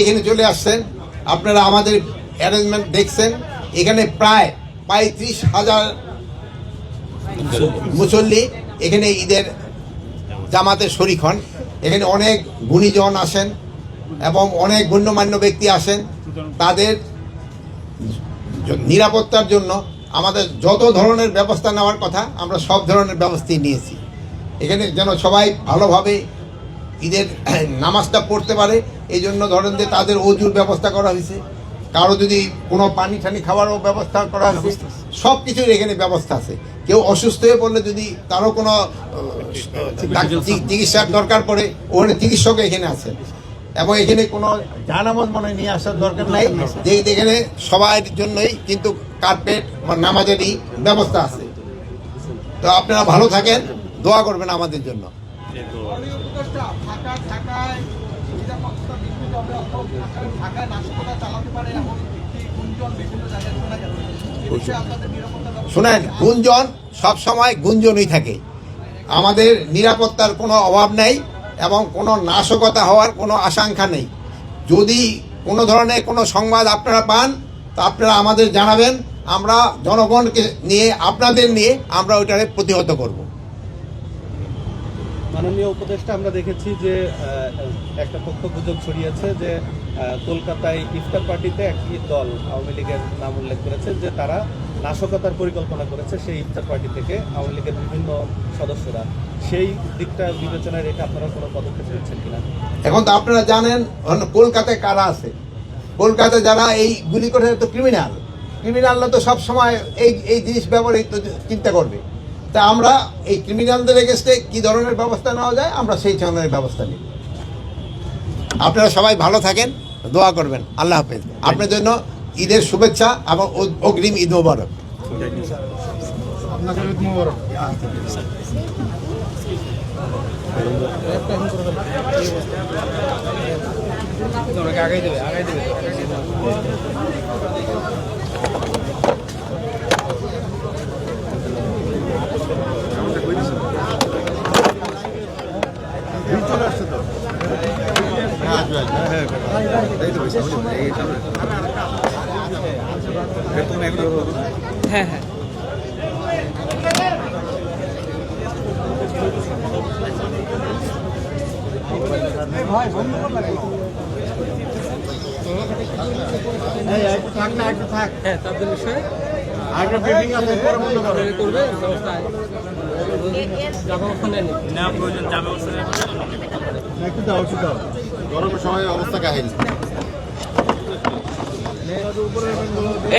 এখানে চলে আসছেন, আপনারা আমাদের অ্যারেঞ্জমেন্ট দেখছেন, এখানে প্রায় পঁয়ত্রিশ হাজার মুসল্লি এখানে ঈদের জামাতে শরিক হন। এখানে অনেক গুণীজন আসেন এবং অনেক গণ্যমান্য ব্যক্তি আসেন। তাদের নিরাপত্তার জন্য আমাদের যত ধরনের ব্যবস্থা নেওয়ার কথা আমরা সব ধরনের ব্যবস্থাই নিয়েছি। এখানে যেন সবাই ভালোভাবে ঈদের নামাজটা পড়তে পারে। এই জন্য ধরেন যে তাদের অজুর ব্যবস্থা করা হয়েছে। কারও যদি কোনো পানি টানি খাওয়ারও ব্যবস্থা করা হয়েছে সব কিছুর এখানে ব্যবস্থা আছে। কেউ অসুস্থ হয়ে পড়লে যদি তারও কোনো চিকিৎসার দরকার পড়ে ওখানে চিকিৎসক এখানে আছেন এবং এখানে কোনো জানামত মনে নিয়ে আসার দরকার নাই। যে এখানে সবার জন্যই কিন্তু কার্পেট বা নামাজেরই ব্যবস্থা আছে। তো আপনারা ভালো থাকেন দোয়া করবেন আমাদের জন্য। শোনেন গুঞ্জন সব সময় গুঞ্জনই থাকে। আমাদের নিরাপত্তার কোনো অভাব নেই এবং কোনো নাশকতা হওয়ার কোনো আশঙ্কা নেই। যদি কোনো ধরনের কোনো সংবাদ আপনারা পান তা আপনারা আমাদের জানাবেন। আমরা জনগণকে নিয়ে আপনাদের নিয়ে আমরা ওইটাকে প্রতিহত করব। মাননীয় উপদেষ্টা, আমরা দেখেছি যে একটা পক্ষ গুজব ছড়িয়েছে যে কলকাতায় ইফতার পার্টিতে একটি দল আওয়ামী লীগের নাম উল্লেখ করেছে যে, তারা নাশকতার পরিকল্পনা করেছে সেই ইফতার পার্টি থেকে আওয়ামী লীগের বিভিন্ন সদস্যরা। সেই দিকটা বিবেচনায় রেখে আপনারা কোনো পদক্ষেপ নিচ্ছেন কিনা? এখন তো আপনারা জানেন কলকাতায় কারা আছে? কলকাতায় যারা এই গুলি করে তো ক্রিমিনাল ক্রিমিনালরা তো সব সময় এই এই জিনিস ব্যবহৃত চিন্তা করবে। তা আমরা এই ক্রিমিনালদের এগেস্টে কি ধরনের ব্যবস্থা নেওয়া যায় আমরা সেই ধরনের ব্যবস্থা নিই। আপনারা সবাই ভালো থাকেন দোয়া করবেন। আল্লাহ হাফেজ। আপনার জন্য ঈদের শুভেচ্ছা এবং অগ্রিম ঈদ মোবারক। হ্যাঁ হ্যাঁ হ্যাঁ তাদের বিষয়ে আরেকটা বিল্ডিং আছে পরে বন্ধ করবে করবে ব্যবস্থা যা ব্যবস্থা নেই না প্রয়োজন যা ব্যবস্থা নেই একটু দাও একটু দাও গরমের সময় অবস্থা কাহিনী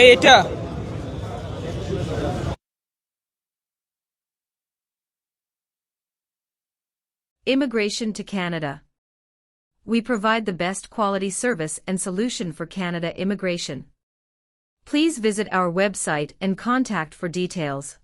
এই এটা Immigration to Canada. We provide the best quality service and solution for Canada immigration. Please visit our website and contact for details.